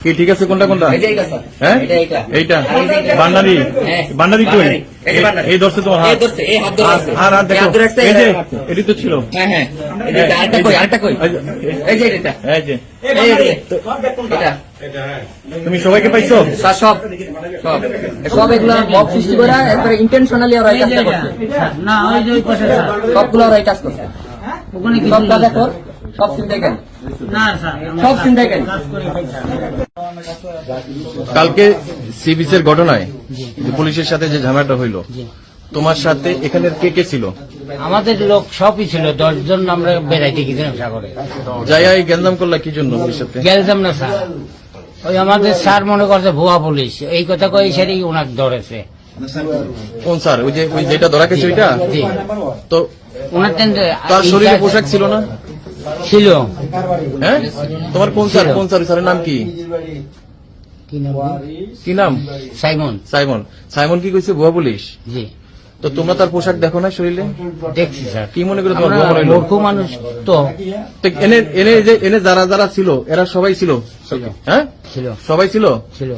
কি ঠিক আছে কোনটা কোনটা? হ্যাঁ? এটা এটা এইটা? বান্ডারি হ্যাঁ। বান্ডারি কই? এই ধরছে তোমার হাত। হাত আর- হাত দেখো। হাত ধরে আছে, এই যে এটি তো ছিল। হ্যাঁ হ্যাঁ। এই যে এটা, আরেকটা কই আরেকটা কই? এই যে- এটা এই যে। এটা তুমি সবাইকে পাইছো? সব। সব। সব এগুলো মব সৃষ্টি করে একবারে ইন্টেনশনালি ওরা এই কাজটা করছে। না ওই যে ওই পাশে সবগুলো ওরা এই কাজ করছে। ওখানে সব কাজ এখন সব সিন দেখেন? না স্যার আমরা সব খাই স্যার। কালকে সি বিচের ঘটনায় পুলিশের সাথে যে ঝামেলাটা হইল তোমার সাথে এখানের কে কে ছিল? আমাদের লোক সবই ছিল দশজন আমরা বেড়াইতে গেছিলাম সাগরে। এই গ্যাঞ্জাম করলা কি জন্য গেলতাম না স্যার। ওই আমাদের স্যার মনে করছে ভুয়া পুলিশ। এই কথা কই সেটাই ওনাকে ধরেছে। কোন স্যার? ওই যে ওই যেটা ধরা গেছে ওইটা? তো ওনার তার শরীরে পোশাক ছিল না? ছিল। হ্যাঁ? তোমার কোন স্যার কোন স্যার স্যারের নাম কি? কি নাম? সাইমন। সাইমন। সাইমন কি কইছে? ভুয়া পুলিশ? জি। তো তোমরা তার পোশাক দেখো না শরীরে? দেখছি স্যার। কি মনে করে তোমার আমরা ভুয়া মূর্খ মানুষ তো। এনে এনে যে এনে যারা যারা ছিল এরা সবাই ছিল? হ্যাঁ? ছিল। সবাই ছিল? ছিল।